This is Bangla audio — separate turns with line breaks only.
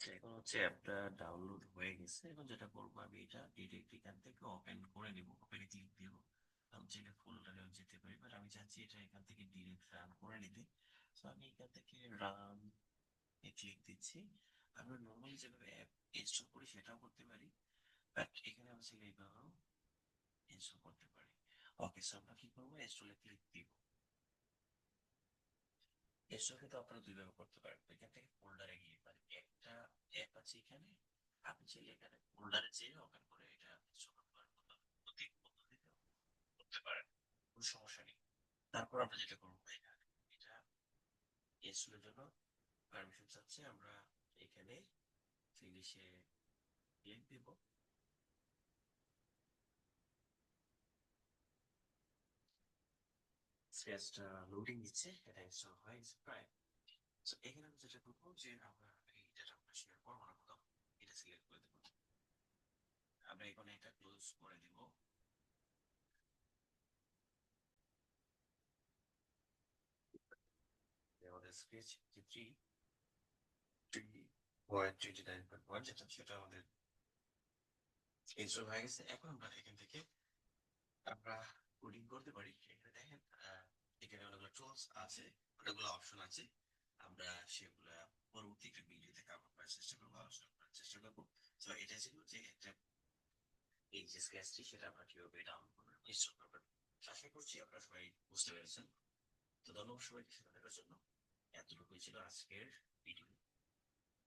আচ্ছা এখন হচ্ছে অ্যাপটা ডাউনলোড হয়ে গেছে। এখন যেটা করব আমি, এটা ডিরেক্ট এখান থেকে ওপেন করে নিব ওপেনে ক্লিক দিব। আমি চাইলে ফোল্ডারেও যেতে পারি বাট আমি চাচ্ছি এটা এখান থেকে ডিরেক্ট রান করে নিতে। তো আমি এখান থেকে রান এ ক্লিক দিচ্ছি। আমরা নর্মালি যেভাবে অ্যাপ ইনস্টল করি, সেটাও করতে পারি। বাট এখানে আমি চাইলে এইভাবেও ইনস্টল করতে পারি। ওকে সো আমরা কি করব? ইনস্টলে ক্লিক দিব। ইনস্টল কিন্তু আপনারা দুইভাবে করতে পারেন এখান থেকে ফোল্ডারে গিয়ে মানে একটা অ্যাপ আছে এখানে আপনি চাইলে এখানে ফোল্ডারে যেয়ে ওপেন করে এটা করতে পারেন, কোনো সমস্যা নেই। তারপর আমরা যেটা করব, এটা ইনস্টলের জন্য পারমিশন চাচ্ছে। আমরা এখানে ফিনিশে ক্লিক দিব। স্পেসটা লোডিং দিচ্ছে, এটা ইনস্টল হয়ে প্রায়। এখানে আমি যেটা করব যে আমরা এই ডেটাটা শেয়ার করব না কোথাও এটা সিলেক্ট করে দেবো আমরা এখানে এটা ক্লোজ করে সেটা গেছে এখন আমরা এখান থেকে আমরা কোডিং করতে পারি দেখেন এখানে অনেকগুলো আছে অপশন আছে আমরা সেগুলা পরবর্তী একটা ভিডিওতে কভার করার চেষ্টা করব আলোচনা এটা ছিল যে একটা সেটা আমরা কীভাবে ডাউনলোড করবেন করবেন আশা করছি আপনারা সবাই বুঝতে পেরেছেন তো ধন্যবাদ সবাইকে দেখার জন্য এতটুকুই ছিল আজকের